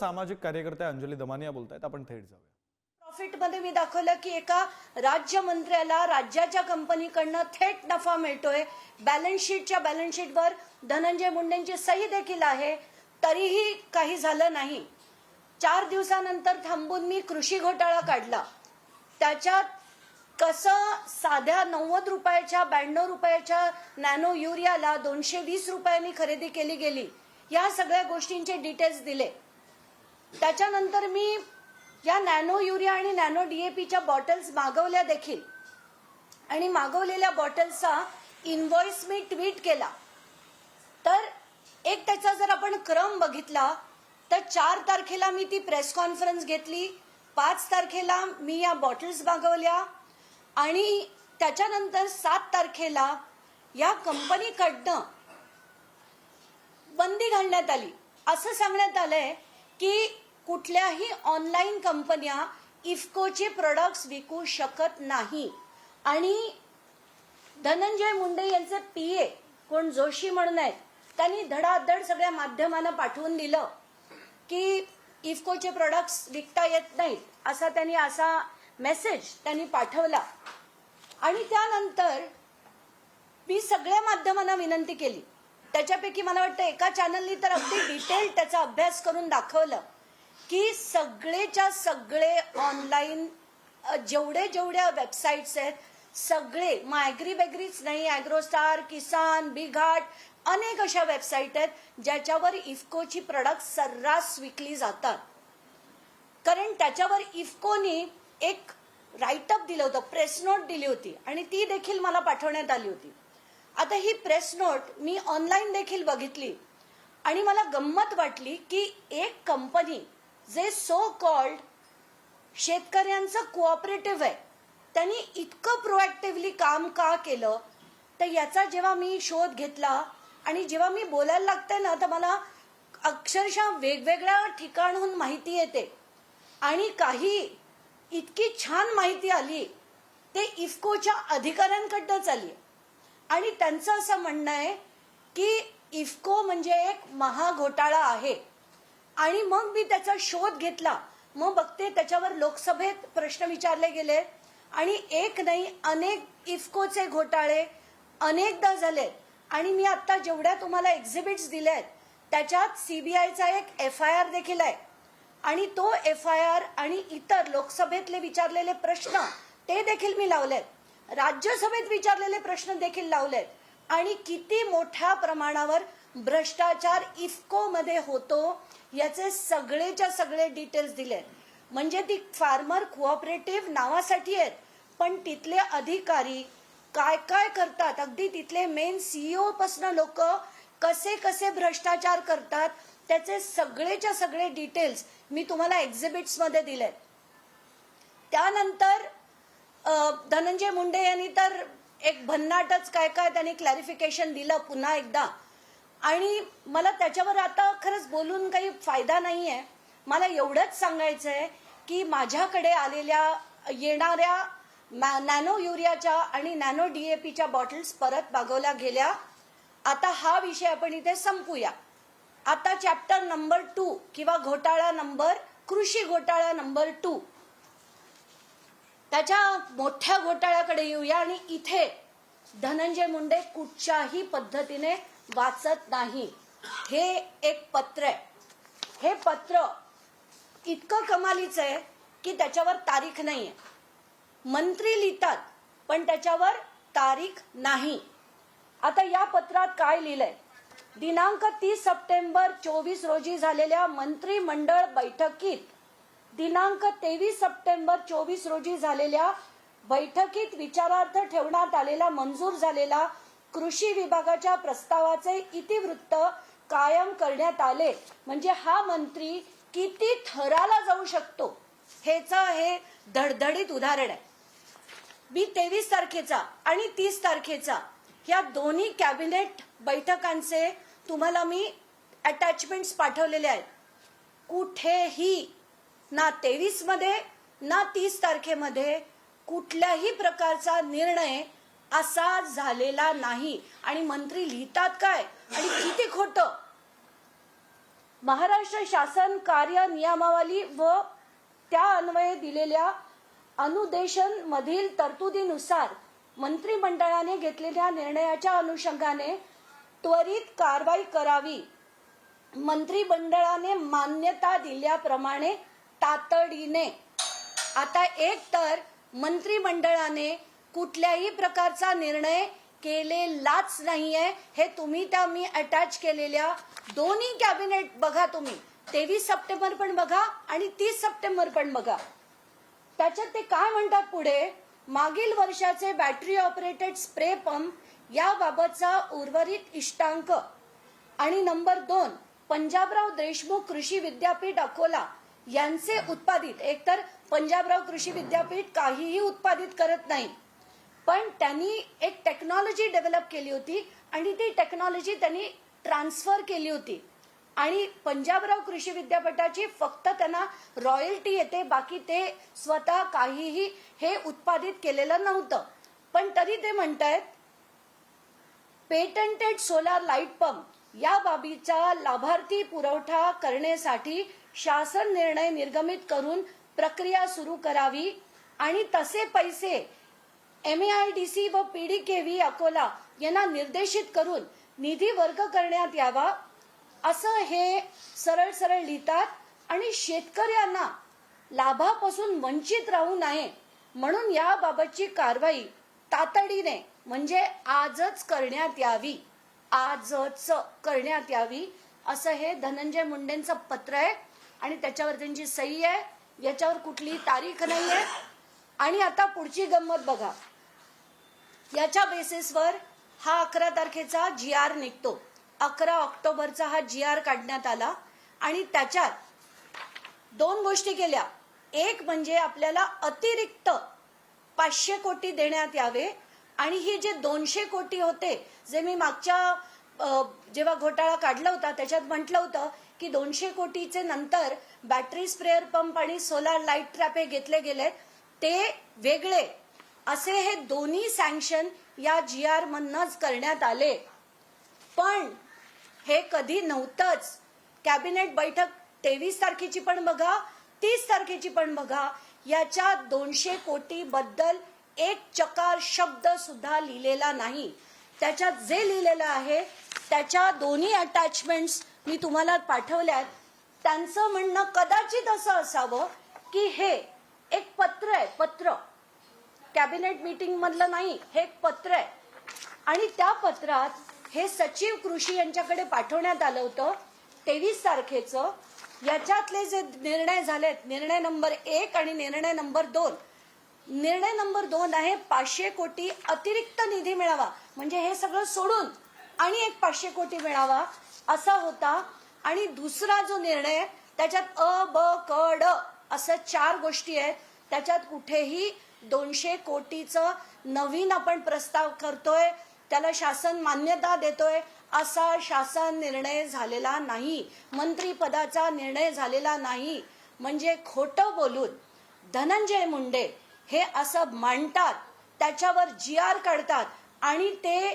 सामाजिक कार्यकर्त्या अंजली दमानिया बोलतायत. आपण थेट जाऊया. प्रॉफिटमध्ये मी दाखवलं की एका राज्यमंत्र्याला राज्याच्या कंपनीकडनं थेट नफा मिळतोय. बॅलन्स शीटच्या बॅलन्स शीटवर धनंजय मुंडेंची सही देखील आहे. तरीही काही झालं नाही. चार दिवसानंतर थांबून मी कृषी घोटाळा काढला. त्याच्यात कसं साध्या नव्वद रुपयाच्या ब्याण्णव रुपयाच्या नॅनो युरियाला दोनशे वीस रुपयांनी खरेदी केली गेली या सगळ्या गोष्टींचे डिटेल्स दिले. त्याच्यानंतर मी या नॅनो युरिया आणि नॅनो डीएपीच्या बॉटल्स मागवल्या देखील. आणि मागवलेल्या बॉटल्सचा इनव्हॉइस मी ट्विट केला. तर एक त्याचा जर आपण क्रम बघितला तर चार तारखेला मी ती प्रेस कॉन्फरन्स घेतली पाच तारखेला मी या बॉटल्स मागवल्या आणि त्याच्यानंतर सात तारखेला या कंपनीकडनं बंदी घालण्यात आली. असं सांगण्यात आलंय की कुठल्याही ऑनलाईन कंपन्या इफकोचे प्रोडक्ट्स विकू शकत नाही. आणि धनंजय मुंडे यांचे पीए कोण जोशी म्हणून आहेत त्यांनी धडाधड सगळ्या माध्यमांना पाठवून दिलं की इफकोचे प्रोडक्ट्स विकता येत नाहीत असा त्यांनी असा मेसेज त्यांनी पाठवला. आणि त्यानंतर मी सगळ्या माध्यमांना विनंती केली. त्याच्यापैकी मला वाटतं एका चॅनलनी तर अगदी डिटेल त्याचा अभ्यास करून दाखवलं. की सगळेच्या सगळे ऑनलाईन जेवढे जेवढ्या वेबसाईट्स आहेत सगळे मायग्री बेग्रीच नाही ॲग्रोस्टार किसान बिघाट अनेक अशा वेबसाईट आहेत ज्याच्यावर इफकोची प्रॉडक्ट सर्रास विकली जातात. कारण त्याच्यावर इफकोनी एक राईटअप दिलं होतं प्रेस नोट दिली होती आणि ती देखील मला पाठवण्यात आली होती. आता ही प्रेस नोट मी ऑनलाईन देखील बघितली आणि मला गंमत वाटली की एक कंपनी जे सो कॉल्ड शेतकऱ्यांचं कोऑपरेटिव्ह आहे त्यांनी इतकं प्रोॲक्टिव्हली काम का केलं? तर याचा जेव्हा मी शोध घेतला आणि जेव्हा मी बोलायला लागते ना तर मला अक्षरशः वेगवेगळ्या ठिकाणहून माहिती येते. आणि काही इतकी छान माहिती आली ते इफकोच्या अधिकाऱ्यांकडनंच आली आणि त्यांचं असं म्हणणं आहे की इफको म्हणजे एक महाघोटाळा आहे. आणि मग मी त्याचा शोध घेतला. मग बघते त्याच्यावर लोकसभेत प्रश्न विचारले गेले. आणि एक नाही अनेक इफकोचे घोटाळे अनेकदा झाले. आणि मी आता जेवढ्या तुम्हाला एक्झिबिट्स दिल्या आहेत त्याच्यात सीबीआयचा एक एफ आय आर देखील आहे. आणि तो एफ आय आर आणि इतर लोकसभेतले विचारलेले प्रश्न ते देखील मी लावलेत. राज्यसभेत विचारलेले प्रश्न देखील लावलेत. आणि किती मोठ्या प्रमाणावर भ्रष्टाचार इफको मध्ये होतो याचे सगळेच्या सगळे डिटेल्स दिले म्हणजे ती फार्मर कोऑपरेटिव्ह नावासाठी आहेत पण तिथले अधिकारी काय काय करतात? अगदी तिथले मेन सीईओ पासन लोक कसे कसे भ्रष्टाचार करतात त्याचे सगळेच्या सगळे डिटेल्स मी तुम्हाला एक्झिबिट्समध्ये दिलेत. त्यानंतर धनंजय मुंडे यांनी तर एक भन्नाटच काय काय त्यांनी क्लॅरिफिकेशन दिलं पुन्हा एकदा. आणि मला त्याच्यावर आता खरंच बोलून काही फायदा नाही आहे मला एवढंच सांगायचं आहे की माझ्याकडे आलेल्या येणाऱ्या मॅ- नॅनो युरियाच्या आणि नॅनो डीएपीच्या बॉटल्स परत मागवल्या गेल्या. आता हा विषय आपण इथे संपूया. आता चॅप्टर नंबर टू किंवा घोटाळा नंबर कृषी घोटाळा नंबर टू त्याच्या मोठ्या घोटाळ्याकडे येऊया आणि इथे धनंजय मुंडे कुठच्याही पद्धतीने वाचत नाही. हे एक पत्र आहे. हे पत्र इतकं कमालीचं आहे की त्याच्यावर तारीख नाहीये. मंत्री लिहितात पण त्याच्यावर तारीख नाही. आता या पत्रात काय लिहिलंय? दिनांक तीस सप्टेंबर चोवीस रोजी झालेल्या मंत्रिमंडळ बैठकीत दिनांक तेवीस सप्टेंबर चोवीस रोजी झालेल्या बैठकीत विचारार्थ ठेवण्यात आलेला मंजूर झालेला कृषी विभागाच्या प्रस्तावाचे इतिवृत्त कायम करण्यात आले. म्हणजे हा मंत्री किती थराला जाऊ शकतो? हेच हे धडधडीत उदाहरण आहे. मी तेवीस तारखेचा आणि तीस तारखेचा या दोन्ही कॅबिनेट बैठकांचे तुम्हाला मी अटॅचमेंट्स पाठवलेले आहेत. कुठेही ना तेवीसमध्ये ना तीस तारखेमध्ये कुठल्याही प्रकारचा निर्णय असा झालेला नाही. आणि मंत्री लिहितात काय? आणि किती खोट? महाराष्ट्र शासन कार्य नियमावली व त्या अन्वये दिलेल्या अनुदेशन मधील तरतुदीनुसार मंत्रिमंडळाने घेतलेल्या निर्णयाच्या अनुषंगाने त्वरित कारवाई करावी. मंत्रिमंडळाने मान्यता दिल्याप्रमाणे तातडीने. आता एक तर मंत्रिमंडळाने कुठल्याही प्रकारचा निर्णय केलेलाच नाहीये. हे तुम्ही त्या मी अटॅच केलेल्या दोन्ही कॅबिनेट बघा तुम्ही. तेवीस सप्टेंबर पण बघा आणि तीस सप्टेंबर पण बघा. त्याच्यात ते काय म्हणतात पुढे? मागील वर्षाचे बॅटरी ऑपरेटेड स्प्रे पंप याबाबतचा उर्वरित इष्टांक. आणि नंबर दोन पंजाबराव देशमुख कृषी विद्यापीठ अकोला यांचे उत्पादित. एकतर पंजाबराव कृषी विद्यापीठ काहीही उत्पादित करत नाही. पण त्यांनी एक टेक्नॉलॉजी डेव्हलप केली होती आणि ती टेक्नॉलॉजी त्यांनी ट्रान्सफर केली होती. आणि पंजाबराव कृषी विद्यापीठाची फक्त त्यांना रॉयल्टी येते बाकी ते स्वतः काहीही हे उत्पादित केलेलं नव्हतं. पण तरी ते म्हणतायत पेटंटेड सोलार लाइट पंप या बाबीचा लाभार्थी पुरवठा करण्यासाठी शासन निर्णय निर्गमित करून प्रक्रिया सुरू करावी आणि तसे पैसे एम आय डी सी व पीडीकेव्ही अकोला यांना निर्देशित करून निधी वर्ग करण्यात यावा असं हे सरळ सरळ लिहितात आणि शेतकऱ्यांना लाभापासून वंचित राहू नये म्हणून याबाबतची कारवाई तातडीने म्हणजे आजच करण्यात यावी आजच करण्यात यावी असं हे धनंजय मुंडेंचं पत्र आहे आणि त्याच्यावर त्यांची सही आहे. याच्यावर कुठलीही तारीख नाही आहे आणि आता पुढची गंमत बघा. याच्या बेसिसवर हा अकरा तारखेचा जी आर निघतो. अकरा ऑक्टोबरचा हा जी आर काढण्यात आला आणि त्याच्यात दोन गोष्टी केल्या. एक म्हणजे आपल्याला अतिरिक्त पाचशे कोटी देण्यात यावे आणि ही जे दोनशे कोटी होते जे मी मागच्या जेव्हा घोटाळा काढला होता त्याच्यात म्हटलं होतं की दोनशे कोटीचे नंतर बॅटरी स्प्रेअर पंप आणि सोलार लाइट ट्रॅप हे घेतले गेले ते वेगळे असे हे दोन्ही सँक्शन या जी आर मधनच करण्यात आले. पण हे कधी नव्हतंच. कॅबिनेट बैठक तेवीस तारखेची पण बघा तीस तारखेची पण बघा याच्या दोनशे कोटी बद्दल एक चकार शब्द सुद्धा लिहिलेला नाही. त्याच्यात जे लिहिलेलं आहे त्याच्या दोन्ही अटॅचमेंट्स मी तुम्हाला पाठवल्यात. त्यांचं म्हणणं कदाचित असं असावं की हे एक पत्र आहे पत्र. कॅबिनेट मीटिंग मधलं नाही हे एक पत्र आहे. आणि त्या पत्रात हे सचिव कृषी यांच्याकडे पाठवण्यात आलं होतं तेवीस तारखेचं. याच्यातले जे निर्णय झालेत निर्णय नंबर एक आणि निर्णय नंबर दोन. निर्णय नंबर दोन आहे पाचशे कोटी अतिरिक्त निधी मिळावा. म्हणजे हे सगळं सोडून आणि एक पाचशे कोटी मिळावा असा होता. आणि दुसरा जो निर्णय त्याच्यात अ ब क ड असं चार गोष्टी आहेत. त्याच्यात कुठेही दोनशे कोटीचं नवीन आपण प्रस्ताव करतोय त्याला शासन मान्यता देतोय असा शासन निर्णय झालेला नाही. मंत्रीपदाचा निर्णय झालेला नाही. म्हणजे खोटं बोलून धनंजय मुंडे हे असं मांडतात त्याच्यावर जी आर काढतात आणि ते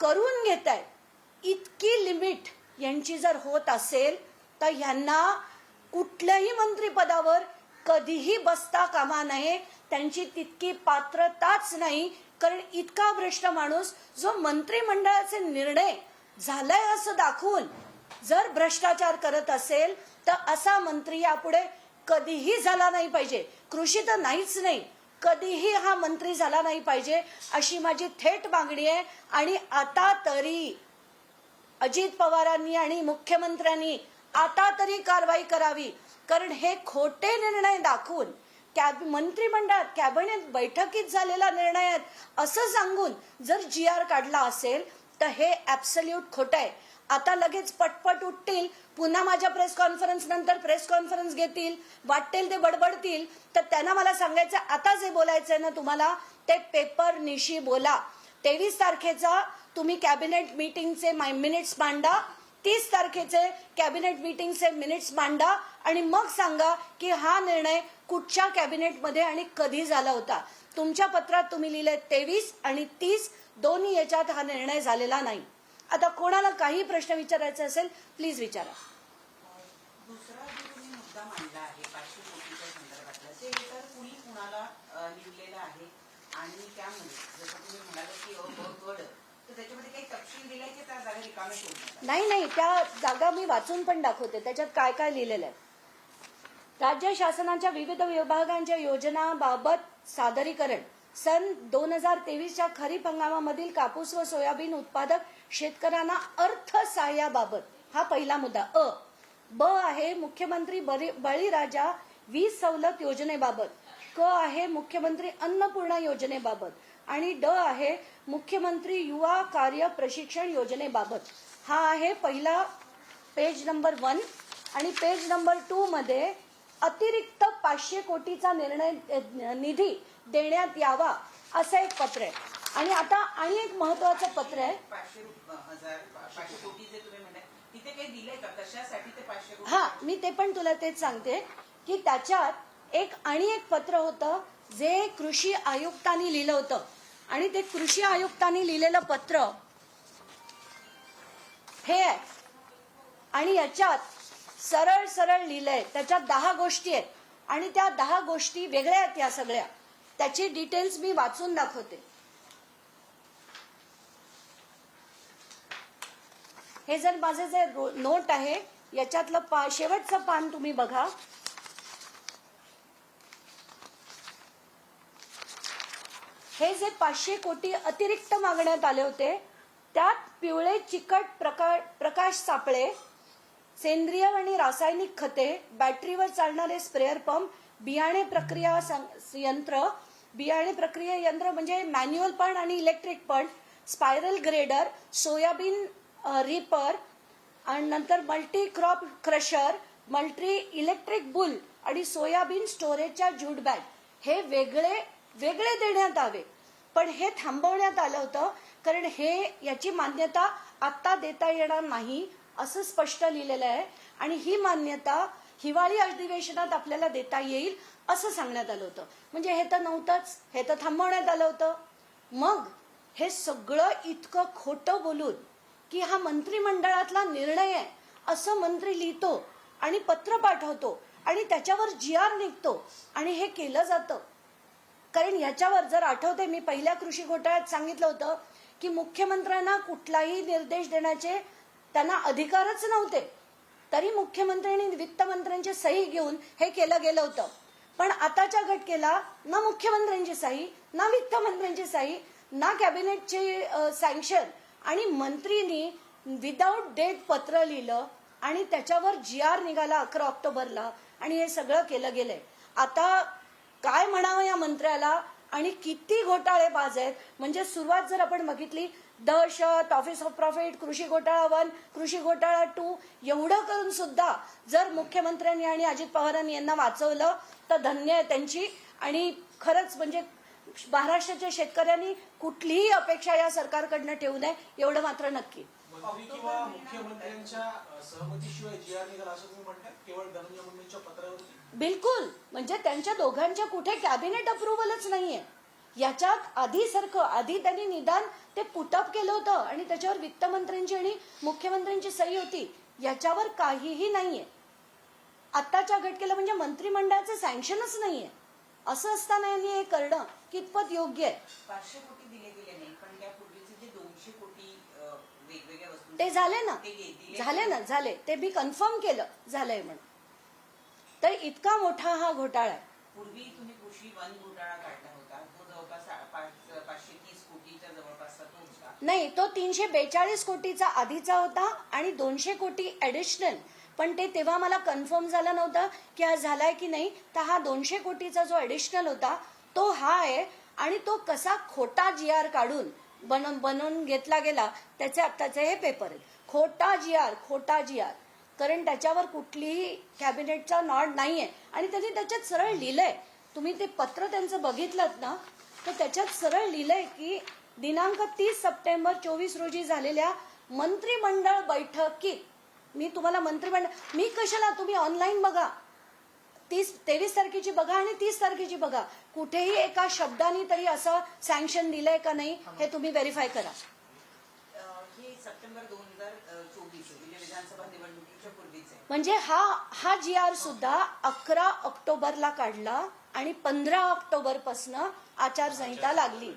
करून घेत आहेत इतकी लिमिट यांची जर होत असेल तर ह्यांना कुठल्याही मंत्रिपदावर कधीही बसता कामा नये त्यांची तितकी पात्रताच नाही. कारण इतका भ्रष्ट माणूस जो मंत्रिमंडळाचे निर्णय झालाय असं दाखवून जर भ्रष्टाचार करत असेल तर असा मंत्री यापुढे कधीही झाला नाही पाहिजे. कृषी तर नाहीच नाही. कधीही हा मंत्री झाला नाही पाहिजे अशी माझी थेट मागणी आहे. आणि आता तरी अजित पवारांनी आणि मुख्यमंत्र्यांनी आता तरी कारवाई करावी. कारण हे खोटे निर्णय दाखवून कॅब मंत्रिमंडळात कॅबिनेट बैठकीत झालेला निर्णय आहेत असं सांगून जर जी आर काढला असेल तर हे ऍब्सल्यूट खोटं आहे. आता लगेच पटपट उठतील पुन्हा माझ्या प्रेस कॉन्फरन्स नंतर प्रेस कॉन्फरन्स घेतील वाटेल ते बडबडतील तर त्यांना मला सांगायचं आता जे बोलायचंय ना तुम्हाला ते पेपर निशी बोला. तेवीस तारखेचा तुम्ही कॅबिनेट मीटिंगचे मिनिट्स मांडा तीस तारखेचे कॅबिनेट मीटिंगचे मिनिट्स मांडा आणि मग सांगा की हा निर्णय कुठच्या कॅबिनेटमध्ये आणि कधी झाला होता. तुमच्या पत्रात तुम्ही लिहिले तेवीस आणि तीस दोन्ही याच्यात हा निर्णय झालेला नाही. आता कोणाला काही प्रश्न विचारायचा असेल प्लीज विचारा. मुद्दा मांडला आहे पाचशे कोटीच्या संदर्भातला ते कुणी कुणाला लिहिलेलं आहे? आणि त्यामध्ये जसं तुम्ही म्हणाल की अवघड नाही नाही त्या जागा मी वाचून पण दाखवते. त्याच्यात काय काय लिहिलेलं आहे? राज्य शासनाच्या विविध विभागांच्या योजनाबाबत सादरीकरण. सन दोन हजार तेवीसच्या खरीप हंगामामधील कापूस व सोयाबीन उत्पादक शेतकऱ्यांना अर्थसहाय्याबाबत हा पहिला मुद्दा. अ. ब आहे मुख्यमंत्री बरी- बळीराजा वीज सवलत योजनेबाबत. क आहे मुख्यमंत्री अन्नपूर्णा योजनेबाबत. आणि ड आहे मुख्यमंत्री युवा कार्य प्रशिक्षण योजनेबाबत. हा आहे पहिला पेज नंबर वन आणि पेज नंबर टू मध्ये अतिरिक्त पाचशे कोटीचा निर्णय निधी देण्यात यावा असं एक पत्र आहे. आणि आता आणि एक महत्वाचं पत्र आहे. हा मी ते पण तुला तेच सांगते की त्याच्यात एक आणि एक पत्र होतं. जे कृषी आयुक्तांनी लिहिलं होतं. आणि ते कृषी आयुक्तांनी लिहिलेलं पत्र हे आहे. आणि याच्यात सरळ सरळ लिहिलंय. त्याच्यात दहा गोष्टी आहेत. आणि त्या दहा गोष्टी वेगळ्या आहेत या सगळ्या. त्याची डिटेल्स मी वाचून दाखवते. हे जर माझे जे नोट आहे याच्यातलं पा शेवटचं पान तुम्ही बघा. हे जे पाचशे कोटी अतिरिक्त मागण्यात आले होते त्यात पिवळे चिकट प्रका प्रकाश सापळे सेंद्रिय आणि रासायनिक खते बॅटरीवर चालणारे स्प्रेअर पंप बियाणे प्रक्रिया सं- यंत्र बियाणे प्रक्रिया यंत्र म्हणजे मॅन्युअल पण आणि इलेक्ट्रिक पण स्पायरल ग्रेडर सोयाबीन रिपर आणि नंतर multi crop crusher multi electric bull आणि सोयाबीन स्टोरेजच्या ज्यूट बॅग हे वेगळे वेगळे देण्यात आवे. पण हे थांबवण्यात आलं होतं कारण हे याची मान्यता आत्ता देता येणार नाही असं स्पष्ट लिहिलेलं आहे. आणि ही मान्यता हिवाळी अधिवेशनात आपल्याला देता येईल असं सांगण्यात आलं होतं. म्हणजे हे तर नव्हतंच हे तर थांबवण्यात आलं होतं. मग हे सगळं इतकं खोटं बोलून की हा मंत्रिमंडळातला निर्णय आहे असं मंत्री लिहितो आणि पत्र पाठवतो आणि त्याच्यावर जी आर निघतो आणि हे केलं जातं. कारण याच्यावर जर आठवते मी पहिल्या कृषी घोटाळ्यात सांगितलं होतं की मुख्यमंत्र्यांना कुठलाही निर्देश देण्याचे त्यांना अधिकारच नव्हते. तरी मुख्यमंत्री आणि वित्तमंत्र्यांची सही घेऊन हे केलं गेलं होतं. पण आताच्या घटकेला ना मुख्यमंत्र्यांची सही ना वित्तमंत्र्यांची सही ना कॅबिनेटची सँक्शन आणि मंत्रीनी विदाऊट डेट पत्र लिहिलं आणि त्याच्यावर जी आर निघाला अकरा ऑक्टोबरला आणि हे सगळं केलं गेलंय. आता काय म्हणावं या मंत्र्याला? आणि किती घोटाळेबाज आहेत म्हणजे सुरुवात जर आपण बघितली दहशत ऑफिस ऑफ प्रॉफिट कृषी घोटाळा वन कृषी घोटाळा टू एवढं करून सुद्धा जर मुख्यमंत्र्यांनी आणि अजित पवारांनी यांना वाचवलं तर धन्य आहे त्यांची. आणि खरंच म्हणजे महाराष्ट्राच्या शेतकऱ्यांनी कुठलीही अपेक्षा या सरकारकडनं ठेवू नये एवढं मात्र नक्की. किंवा मुख्यमंत्र्यांच्या सहमतीशिवाय जी आर निघाला असं तुम्ही म्हणताय? केवळ धनंजय मुंडेंच्या पत्रावरती? बिलकुल. म्हणजे त्यांच्या दोघांच्या कुठे कॅबिनेट अप्रुव्हलच नाहीये. याच्यात आधी सारखं आधी त्यांनी निदान ते पुटअप केलं होतं आणि त्याच्यावर वित्तमंत्र्यांची आणि मुख्यमंत्र्यांची सही होती. याच्यावर काहीही नाहीये. आत्ताच्या घटकेला म्हणजे मंत्रिमंडळाचं सँक्शनच नाहीये. असं असताना यांनी हे करणं कितपत योग्य आहे? पाचशे कोटी दिले गेले नाही पण त्यापूर्वीचे जे दोनशे कोटी ते झाले ना. झाले ना झाले. ते मी कन्फर्म केलं. झालंय म्हणून. तर इतका मोठा हा घोटाळा आहे. पूर्वी तुम्ही कृषी वन घोटाळा काढला होता. तो जवळपास पाचशे तीस कोटीच्या जवळपासचा तो होता. नाही तो तीनशे बेचाळीस कोटीचा आधीचा होता आणि दोनशे कोटी ऍडिशनल पण ते तेव्हा मला कन्फर्म झालं नव्हतं की हा झालाय की नाही. तर हा दोनशे कोटीचा जो ऍडिशनल होता तो हा आहे आणि तो कसा खोटा जी आर काढून बनवून बनवून घेतला गेला त्याचे आत्ताचे हे पेपर आहेत खोटा जी आर खोटा जी आर कारण त्याच्यावर कुठलीही कॅबिनेटचा नॉड नाही आहे आणि त्यांनी त्याच्यात सरळ लिहिलंय. तुम्ही ते पत्र त्यांचं बघितलं ना तर त्याच्यात सरळ लिहिलंय की दिनांक तीस सप्टेंबर चोवीस रोजी झालेल्या मंत्रिमंडळ बैठकीत मी तुम्हाला मंत्रिमंडळ मी कशाला तुम्ही ऑनलाईन बघा. तीस तेवीस तारखेची बघा आणि तीस तारखेची बघा. कुठेही एका शब्दाने तरी असं सँक्शन दिलंय का नाही हे तुम्ही व्हेरीफाय करा. सप्टेंबर दोन हजार चोवीस म्हणजे विधानसभा निवडणुकीच्या पूर्वीचे म्हणजे हा हा जी आर सुद्धा अकरा ऑक्टोबरला काढला आणि पंधरा ऑक्टोबर पासन आचारसंहिता लागली.